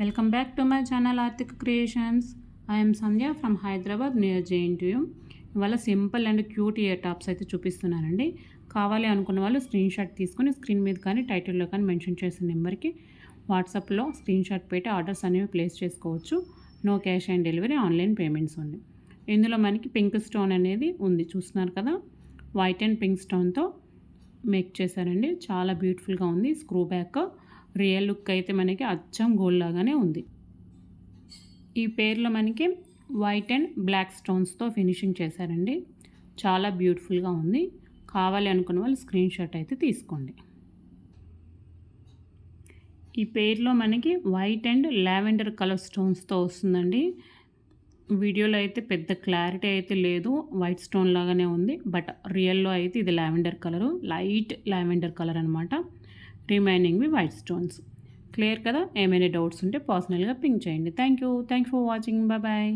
Welcome back to my channel Arthika creations I'm Sandhya from Hyderabad near JNTU ఇవాళ simple and cute ear tops అయితే చూపిస్తున్నానండి. కావాలి అనుకున్న వాళ్ళు స్క్రీన్ షాట్ తీసుకొని స్క్రీన్ మీద కానీ టైటిల్లో కానీ మెన్షన్ చేసిన నెంబర్కి వాట్సాప్లో స్క్రీన్ షాట్ పెట్టి ఆర్డర్స్ అనేవి ప్లేస్ చేసుకోవచ్చు. No cash on delivery online payments ఉంది ఇందులో మనకి పింక్ స్టోన్ అనేది ఉంది చూస్తున్నారు కదా? వైట్ అండ్ పింక్ స్టోన్తో మేక్ చేశారండి. చాలా బ్యూటిఫుల్గా ఉంది. స్క్రూ బ్యాక్ రియల్ లుక్ అయితే మనకి అచ్చం గోల్డ్ లాగానే ఉంది. ఈ పేర్లో మనకి వైట్ అండ్ బ్లాక్ స్టోన్స్తో ఫినిషింగ్ చేశారండి. చాలా బ్యూటిఫుల్గా ఉంది. కావాలి అనుకున్న వాళ్ళు స్క్రీన్ షాట్ అయితే తీసుకోండి. ఈ పేర్లో మనకి వైట్ అండ్ లావెండర్ కలర్ స్టోన్స్తో వస్తుందండి. వీడియోలో అయితే పెద్ద క్లారిటీ అయితే లేదు. వైట్ స్టోన్ లాగానే ఉంది. బట్ రియల్లో అయితే ఇది lavender colour. Light lavender colour అనమాట రిమైనింగ్వి వైట్ స్టోన్స్ క్లియర్ కదా? ఏమైనా డౌట్స్ ఉంటే పర్సనల్గా పింక్ చేయండి. Thank you thank for watching bye bye